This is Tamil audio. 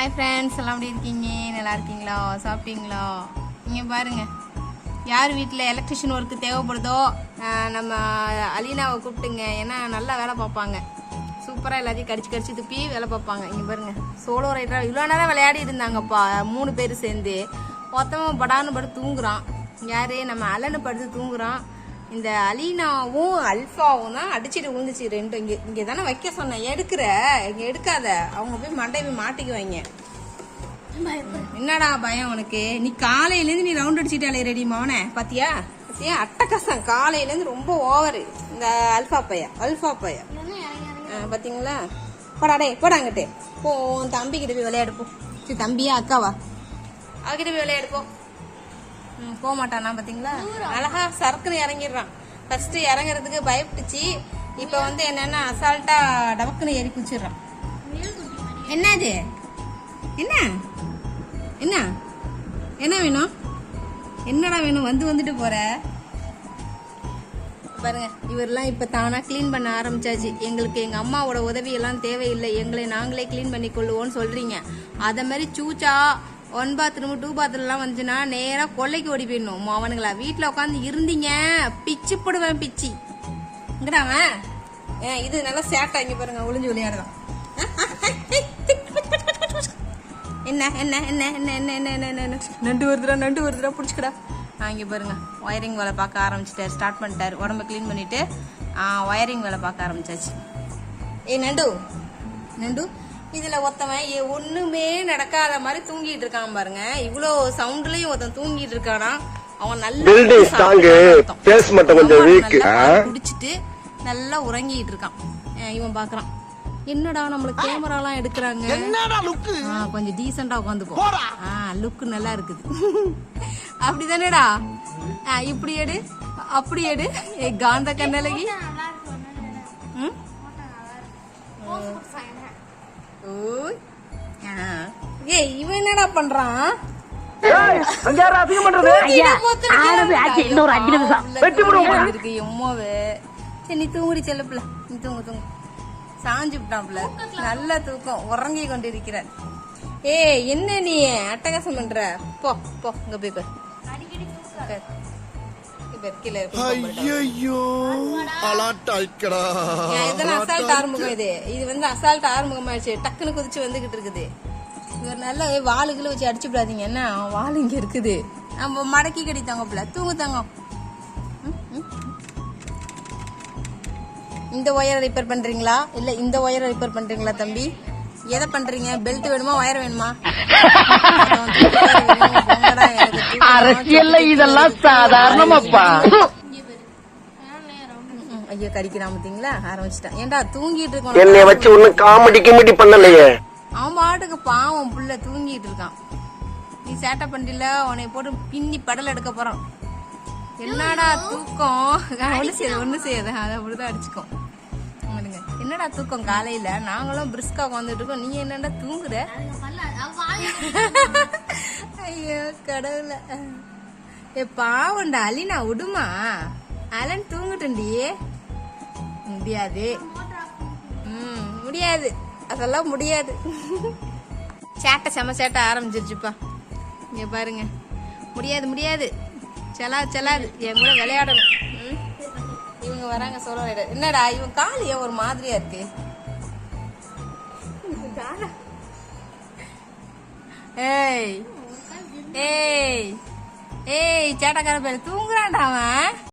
ஹாய் ஃப்ரெண்ட்ஸ் எல்லாம் எப்படி இருக்கீங்க? நல்லா இருக்கீங்களா? சாப்பிட்டீங்களா? நீங்கள் பாருங்கள் யார் வீட்டில் எலக்ட்ரிஷியன் ஒர்க்கு தேவைப்படுதோ நம்ம அலீனாவை கூப்பிட்டுங்க. ஏன்னா நல்லா வேலை பார்ப்பாங்க. சூப்பராக எல்லாத்தையும் கடிச்சு கடிச்சு துப்பி வேலை பார்ப்பாங்க. இங்கே பாருங்கள் சோலோ ரைடராக இவ்வளோ நேரம் விளையாடி இருந்தாங்கப்பா. மூணு பேர் சேர்ந்து. மொத்தமாக படான்னு படுத்து தூங்குறான். யார்? நம்ம அலனு படுத்து தூங்குறான். இந்த அலீனாவும் அல்ஃபாவும் தான் அடிச்சிட்டு விழுந்துச்சு ரெண்டு. இங்கே இங்கே தானே வைக்க சொன்னேன். எடுக்கிற. இங்கே எடுக்காத. அவங்க போய் மண்டை போய் மாட்டிக்குவாங்க என்னடா பயம் உனக்கு? நீ காலையிலேருந்து நீ ரவுண்ட் அடிச்சுட்டாலே ரெடி மவனே. பாத்தியா? பாத்தியா? அட்டகாசம். காலையிலேருந்து ரொம்ப ஓவரு இந்த அல்ஃபா பையா அல்ஃபா பைய. பார்த்தீங்களா பாத்தீங்களா? போடாங்கிட்டே போடா போ உன் தம்பி கிட்ட போய் விளையாடுப்போம் சரி தம்பியா அக்காவா? அவகிட்ட போய் விளையாடுப்போம் போக மாட்டானா பாத்தீங்களா? அழகா சரக்குன்னு இறங்கிடுறான். ஃபர்ஸ்ட் இறங்குறதுக்கு பயப்பட்டுச்சு இப்ப வந்து என்னன்னா அசால்ட்டா டபக்குன்னு ஏறி குச்சிடுறான் என்னது? என்ன? என்ன? என்ன வேணும்? என்னடா வேணும்? வந்து வந்துட்டு போற? பாருங்க இவரெல்லாம் இப்ப தானா க்ளீன் பண்ண ஆரம்பிச்சாச்சு. எங்களுக்கு எங்க அம்மாவோட உதவி எல்லாம் தேவையில்லை. எங்களை நாங்களே க்ளீன் பண்ணி கொள்ளுவோம்னு சொல்றீங்க. அதை மாதிரி சூச்சா ஒன் பாத்ரூம் டூ பாத்ரூம்லாம் வந்துச்சுன்னா நேராக கொல்லைக்கு ஓடி போயிடணும். அவனுங்களா வீட்டில் உட்காந்து இருந்தீங்க. பிச்சு போடுவேன் பிச்சு. இங்கடாவன் ஏன், இது நல்லா சேட்டை இங்கே பாருங்க ஒளிஞ்சு விளையாடுறான் என்ன என்ன என்ன என்ன என்ன என்ன என்ன என்ன என்ன? நண்டு வருதுடா நண்டு வருதுடா பிடிச்சிக்கடா. ஆ இங்கே பாருங்க ஒயரிங் வேலை பார்க்க ஆரம்பிச்சிட்டாரு ஸ்டார்ட் பண்ணிட்டாரு. உடம்ப க்ளீன் பண்ணிட்டு ஒயரிங் வேலை பார்க்க ஆரம்பிச்சாச்சு. ஏய் நண்டு. நண்டு? இதுல ஒருத்தவன் ஒண்ணுமே நடக்காத மாதிரி தூங்கிட்டு இருக்கான் பாருங்க. இவ்வளோ சவுண்ட்லயும் ஒருத்தன் தூங்கிட்டு இருக்கானா? அவன் நல்ல face மட்டும் கொஞ்சம் weak, ஆ? குடிச்சிட்டு நல்லா உறங்கிட்டு இருக்கான். இவன் பாக்குறான். என்னடா நம்மளுக்கு கேமராலாம் எடுக்கிறாங்க? கொஞ்சம் டீசெண்டா உட்காந்துப்போம் ஆ லுக் நல்லா இருக்குது. அப்படிதானேடா? ஆ, இப்படி எடு. அப்படி எடு. ஏ காந்த கண்ணலகி என்னடா பண்றான்? இன்னொரு அஞ்சு நிமிஷம். வெட்டி சரி நீ தூங்குடி செல்லப்பில்ல நீ தூங்கு தூங்கு. சாஞ்சுட்டாப்ல தூக்கம். உறங்கி கொண்டு இருக்கிறார் என்ன நீ? அட்டகாசம் பண்ற? போ போ இங்க போய் இது வந்து அசால்ட் ஆறுமுகமாயிடுச்சு. டக்குன்னு குதிச்சு வந்துகிட்டு இருக்குது. இவர் நல்ல வாளுகளை வச்சு அடிச்சு விடாதீங்க என்ன வாள் இங்க இருக்குது. நம்ம மடக்கி கடி தங்கப்புல தூங்கு தங்கம். இந்த ஒயரை ரிப்பேர் பண்றீங்களா? இல்ல இந்த ஒயரை ரிப்பேர் பண்றீங்களா தம்பி? எதை பண்றீங்க? பெல்ட் வேணுமா ஒயர் வேணுமா? அரசியல்ல இதெல்லாம் சாதாரணமாப்பா. ஐயோ கடிக்கிறான் பாத்தீங்களா? ஆரம்பிச்சிட்டான். ஏன்டா தூங்கிட்டு இருக்கோம். என்னைய வச்சு ஒண்ணு காமெடி கிமெடி பண்ணலையே. அவன் பாட்டுக்கு பாவம் புள்ள தூங்கிட்டு இருக்கான். நீ சேட்டை பண்ணில உன்னை போட்டு பின்னி படல் எடுக்க போறான். என்னடா தூக்கம்? ஒண்ணு செய்யாது ஒண்ணு செய்யாது. அதை அப்படிதான் அடிச்சுக்கும். என்னடா தூக்கம் காலையில? நாங்களும் பிரிஸ்கா உட்காந்துட்டு இருக்கோம். நீ என்னடா தூங்குற? ஐயோ கடவுள. ஏ பாவம்டா அலினா விடுமா அலன் தூங்கட்டும்டி. முடியாது. ம் முடியாது. அதெல்லாம் முடியாது. சேட்டை செம சேட்டை ஆரம்பிச்சிருச்சுப்பா. இங்க பாருங்க. முடியாது முடியாது. செலா செலாது என் கூட விளையாடணும்? இவங்க வராங்க விளையாட என்னடா இவன் கால் ஏன் ஒரு மாதிரியா இருக்கு? ஏய் ஏய் ஏய் சேட்டக்கார பேர் தூங்குறான்டா அவன்.